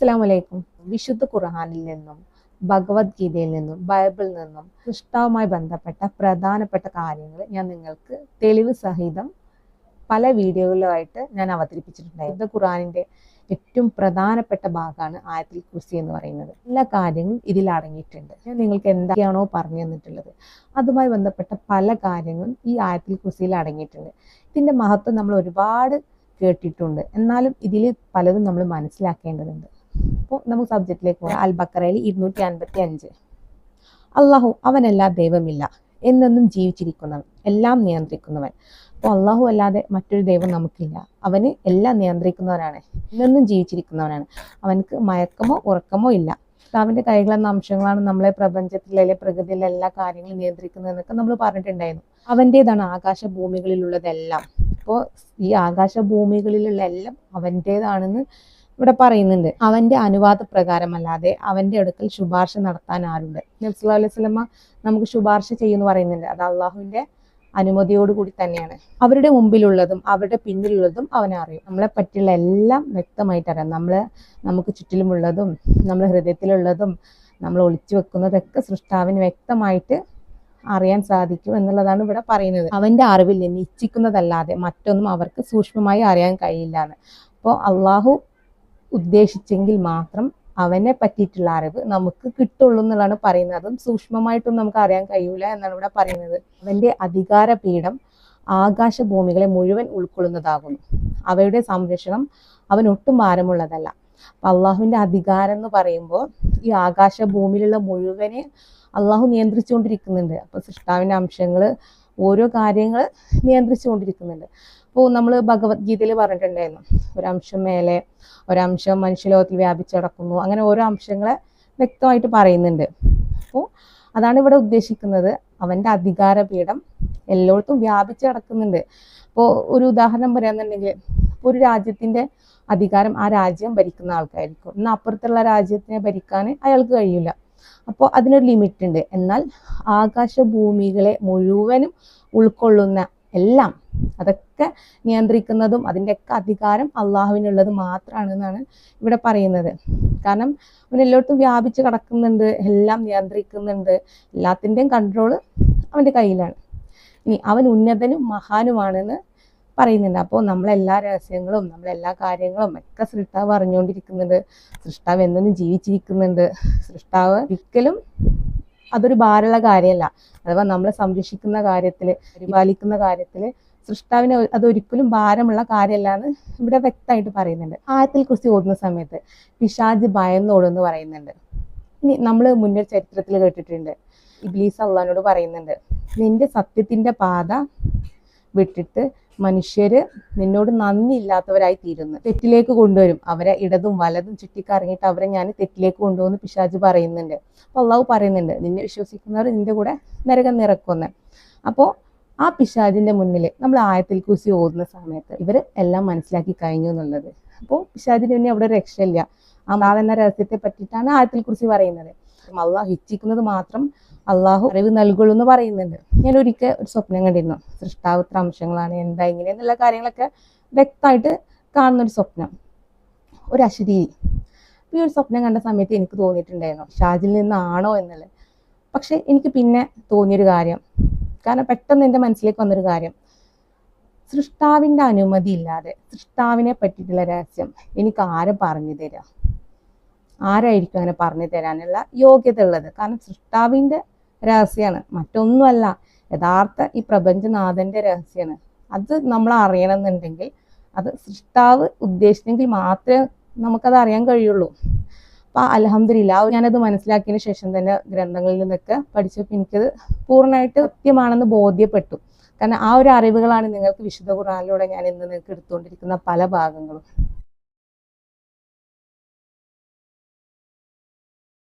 അസ്സാം വലൈക്കും വിശുദ്ധ ഖുർഹാനിൽ നിന്നും ഭഗവത്ഗീതയിൽ നിന്നും ബൈബിളിൽ നിന്നും കൃഷ്ണവുമായി ബന്ധപ്പെട്ട പ്രധാനപ്പെട്ട കാര്യങ്ങൾ ഞാൻ നിങ്ങൾക്ക് തെളിവ് സഹിതം പല വീഡിയോകളിലുമായിട്ട് ഞാൻ അവതരിപ്പിച്ചിട്ടുണ്ടായിരുന്നു. ഖുർആാനിന്റെ ഏറ്റവും പ്രധാനപ്പെട്ട ഭാഗമാണ് ആയത്തിൽ കുർസി എന്ന് പറയുന്നത്. എല്ലാ കാര്യങ്ങളും ഇതിൽ അടങ്ങിയിട്ടുണ്ട്. ഞാൻ നിങ്ങൾക്ക് എന്തൊക്കെയാണോ പറഞ്ഞു തന്നിട്ടുള്ളത് അതുമായി ബന്ധപ്പെട്ട പല കാര്യങ്ങളും ഈ ആയത്തിൽ കുർസിയിൽ അടങ്ങിയിട്ടുണ്ട്. ഇതിന്റെ മഹത്വം നമ്മൾ ഒരുപാട് കേട്ടിട്ടുണ്ട്. എന്നാലും ഇതിൽ പലതും നമ്മൾ മനസ്സിലാക്കേണ്ടതുണ്ട്. അപ്പോൾ നമുക്ക് സബ്ജക്റ്റിലേക്ക് പോകാം. അൽ ബക്കറയിൽ ഇരുന്നൂറ്റി അൻപത്തി അഞ്ച് അള്ളാഹു അവനല്ല ദൈവമില്ല എന്നെന്നും ജീവിച്ചിരിക്കുന്നവൻ എല്ലാം നിയന്ത്രിക്കുന്നവൻ. അപ്പോൾ അള്ളാഹു അല്ലാതെ മറ്റൊരു ദൈവം നമുക്കില്ല. അവന് എല്ലാം നിയന്ത്രിക്കുന്നവനാണ് എന്നെന്നും ജീവിച്ചിരിക്കുന്നവനാണ്. അവനക്ക് മയക്കമോ ഉറക്കമോ ഇല്ല. അവന്റെ കൈകളെന്ന അംശങ്ങളാണ് നമ്മളെ പ്രപഞ്ചത്തിലെ പ്രകൃതിയിലെ എല്ലാ കാര്യങ്ങളും നിയന്ത്രിക്കുന്നതെന്നൊക്കെ നമ്മൾ പറഞ്ഞിട്ടുണ്ടായിരുന്നു. അവന്റേതാണ് ആകാശ ഭൂമികളിലുള്ളതെല്ലാം അപ്പോൾ ഈ ആകാശ ഭൂമികളിലുള്ള എല്ലാം അവന്റേതാണെന്ന് ഇവിടെ പറയുന്നുണ്ട് അവന്റെ അനുവാദ പ്രകാരമല്ലാതെ അവന്റെ അടുക്കൽ ശുപാർശ നടത്താൻ ആരുണ്ട്? നബ്സുല്ലാ നമുക്ക് ശുപാർശ ചെയ്യുന്നു പറയുന്നുണ്ട് അത് അള്ളാഹുവിന്റെ അനുമതിയോടുകൂടി തന്നെയാണ്. അവരുടെ മുമ്പിലുള്ളതും അവരുടെ പിന്നിലുള്ളതും അവനറിയും നമ്മളെ പറ്റിയുള്ള എല്ലാം വ്യക്തമായിട്ട് അറിയാം. നമ്മളെ നമുക്ക് ചുറ്റിലുമുള്ളതും നമ്മളെ ഹൃദയത്തിലുള്ളതും നമ്മൾ ഒളിച്ചു വെക്കുന്നതൊക്കെ സൃഷ്ടാവിന് വ്യക്തമായിട്ട് അറിയാൻ സാധിക്കും എന്നുള്ളതാണ് ഇവിടെ പറയുന്നത്. അവന്റെ അറിവിൽ നിന്ന് ഇച്ഛിക്കുന്നതല്ലാതെ മറ്റൊന്നും അവർക്ക് സൂക്ഷ്മമായി അറിയാൻ കഴിയില്ല എന്ന്. അപ്പോൾ അള്ളാഹു ഉദ്ദേശിച്ചെങ്കിൽ മാത്രം അവനെ പറ്റിയിട്ടുള്ള അറിവ് നമുക്ക് കിട്ടുള്ളൂ എന്നുള്ളതാണ് പറയുന്നത്. അതും സൂക്ഷ്മമായിട്ടൊന്നും നമുക്ക് അറിയാൻ കഴിയൂല എന്നാണ് ഇവിടെ പറയുന്നത്. അവന്റെ അധികാര പീഠം ആകാശഭൂമികളെ മുഴുവൻ ഉൾക്കൊള്ളുന്നതാകുന്നു. അവയുടെ സംരക്ഷണം അവൻ ഒട്ടും ഭാരമുള്ളതല്ല. അപ്പൊ അള്ളാഹുവിന്റെ അധികാരം എന്ന് പറയുമ്പോൾ ഈ ആകാശഭൂമിയിലുള്ള മുഴുവനെ അള്ളാഹു നിയന്ത്രിച്ചുകൊണ്ടിരിക്കുന്നുണ്ട്. അപ്പൊ സൃഷ്ടാവിന്റെ അംശങ്ങൾ ഓരോ കാര്യങ്ങൾ നിയന്ത്രിച്ചുകൊണ്ടിരിക്കുന്നുണ്ട്. അപ്പോൾ നമ്മൾ ഭഗവത്ഗീതയിൽ പറഞ്ഞിട്ടുണ്ടായിരുന്നു ഒരംശം മേലെ ഒരംശം മനുഷ്യലോകത്തിൽ വ്യാപിച്ചടക്കുന്നു അങ്ങനെ ഓരോ അംശങ്ങളെ വ്യക്തമായിട്ട് പറയുന്നുണ്ട്. അപ്പോൾ അതാണ് ഇവിടെ ഉദ്ദേശിക്കുന്നത്. അവന്റെ അധികാരപീഠം എല്ലായിടത്തും വ്യാപിച്ചു കിടക്കുന്നുണ്ട് അപ്പോൾ ഒരു ഉദാഹരണം പറയാന്നുണ്ടെങ്കിൽ ഇപ്പോൾ ഒരു രാജ്യത്തിന്റെ അധികാരം ആ രാജ്യം ഭരിക്കുന്ന ആൾക്കായിരിക്കും എന്നാൽ അപ്പുറത്തുള്ള രാജ്യത്തിനെ ഭരിക്കാൻ അയാൾക്ക് കഴിയില്ല. അപ്പോൾ അതിനൊരു ലിമിറ്റ് ഉണ്ട്. എന്നാൽ ആകാശഭൂമികളെ മുഴുവനും ഉൾക്കൊള്ളുന്ന എല്ലാം അതൊക്കെ നിയന്ത്രിക്കുന്നതും അതിന്റെയൊക്കെ അധികാരം അള്ളാഹുവിനുള്ളത് മാത്രമാണ് എന്നാണ് ഇവിടെ പറയുന്നത്. കാരണം അവൻ എല്ലായിടത്തും വ്യാപിച്ച് കിടക്കുന്നുണ്ട് എല്ലാം നിയന്ത്രിക്കുന്നുണ്ട്. എല്ലാത്തിന്റെയും കൺട്രോൾ അവന്റെ കയ്യിലാണ്. ഇനി അവൻ ഉന്നതനും മഹാനുമാണെന്ന് പറയുന്നുണ്ട്. അപ്പോൾ നമ്മളെല്ലാ രഹസ്യങ്ങളും നമ്മളെല്ലാ കാര്യങ്ങളും ഒക്കെ സൃഷ്ടാവ് അറിഞ്ഞുകൊണ്ടിരിക്കുന്നുണ്ട് സൃഷ്ടാവ് എന്നും ജീവിച്ചിരിക്കുന്നുണ്ട്. സൃഷ്ടാവ് ഒരിക്കലും അതൊരു ഭാരമുള്ള കാര്യമല്ല. അഥവാ നമ്മളെ സംരക്ഷിക്കുന്ന കാര്യത്തിൽ പരിപാലിക്കുന്ന കാര്യത്തിൽ സൃഷ്ടാവിന് അതൊരിക്കലും ഭാരമുള്ള കാര്യമല്ല എന്ന് ഇവിടെ വ്യക്തമായിട്ട് പറയുന്നുണ്ട്. ആയത്തിൽ കുറിച്ച് ഓടുന്ന സമയത്ത് പിശാജ് ഭയന്നോടെന്ന് പറയുന്നുണ്ട്. ഇനി നമ്മൾ മുന്നേ ചരിത്രത്തിൽ കേട്ടിട്ടുണ്ട്. ഇബ്ലീസ് അള്ളഹാനോട് പറയുന്നുണ്ട് നിന്റെ സത്യത്തിന്റെ പാത വിട്ടിട്ട് മനുഷ്യര് നിന്നോട് നന്ദി ഇല്ലാത്തവരായി തീരുന്നു. തെറ്റിലേക്ക് കൊണ്ടുവരും. അവരെ ഇടതും വലതും ചുറ്റിക്കറങ്ങിയിട്ട് അവരെ ഞാൻ തെറ്റിലേക്ക് കൊണ്ടുപോകുന്ന പിശാജ് പറയുന്നുണ്ട്. അപ്പോൾ അള്ളാഹു പറയുന്നുണ്ട് നിന്നെ വിശ്വസിക്കുന്നവർ നിന്റെ കൂടെ നരകം നിറക്കുമെന്ന് അപ്പോൾ ആ പിശാജിന്റെ മുന്നിൽ നമ്മൾ ആയത്തിൽ കുസി ഓതുന്ന സമയത്ത് ഇവർ എല്ലാം മനസ്സിലാക്കി കഴിഞ്ഞു എന്നുള്ളത്. അപ്പോൾ പിശാജിന് പിന്നെ അവിടെ രക്ഷയില്ല. ആ മാവെന്ന രഹസ്യത്തെ പറ്റിയിട്ടാണ് ആയത്തിൽ കുറിച്ച് പറയുന്നത്. അള്ളാഹ് ഇച്ഛിക്കുന്നത് മാത്രം അള്ളാഹു അറിവ് നൽകുള്ളൂ എന്ന് പറയുന്നുണ്ട്. ഞാൻ ഒരിക്കൽ ഒരു സ്വപ്നം കണ്ടിരുന്നു. സൃഷ്ടാവുത്ര അംശങ്ങളാണ് എന്താ ഇങ്ങനെ എന്നുള്ള കാര്യങ്ങളൊക്കെ വ്യക്തമായിട്ട് കാണുന്ന ഒരു സ്വപ്നം. ഒരു അശരീരി. ഈ ഒരു സ്വപ്നം കണ്ട സമയത്ത് എനിക്ക് തോന്നിയിട്ടുണ്ടായിരുന്നു ഷാജിൽ നിന്നാണോ എന്നുള്ളത്. പക്ഷെ എനിക്ക് പിന്നെ തോന്നിയൊരു കാര്യം. കാരണം പെട്ടെന്ന് എന്റെ മനസ്സിലേക്ക് വന്നൊരു കാര്യം. സൃഷ്ടാവിന്റെ അനുമതി ഇല്ലാതെ സൃഷ്ടാവിനെ പറ്റിയിട്ടുള്ള രഹസ്യം എനിക്ക് ആരും പറഞ്ഞു തരാം? ആരായിരിക്കും അങ്ങനെ പറഞ്ഞു തരാനുള്ള യോഗ്യത ഉള്ളത്? കാരണം സൃഷ്ടാവിന്റെ രഹസ്യമാണ് മറ്റൊന്നുമല്ല യഥാർത്ഥ ഈ പ്രപഞ്ചനാഥന്റെ രഹസ്യമാണ് അത് നമ്മൾ അറിയണമെന്നുണ്ടെങ്കിൽ അത് സൃഷ്ടാവ് ഉദ്ദേശിച്ചെങ്കിൽ മാത്രമേ നമുക്കത് അറിയാൻ കഴിയുള്ളൂ. അപ്പം അലഹമില്ല ഞാനത് മനസ്സിലാക്കിയതിന് ശേഷം തന്നെ ഗ്രന്ഥങ്ങളിൽ നിന്നൊക്കെ പഠിച്ചപ്പോൾ എനിക്കത് പൂർണമായിട്ട് സത്യമാണെന്ന് ബോധ്യപ്പെട്ടു. കാരണം ആ ഒരു അറിവുകളാണ് നിങ്ങൾക്ക് വിശുദ്ധ ഖുർആാനിലൂടെ ഞാൻ ഇന്ന് നിങ്ങൾക്ക് എടുത്തുകൊണ്ടിരിക്കുന്ന പല ഭാഗങ്ങളും.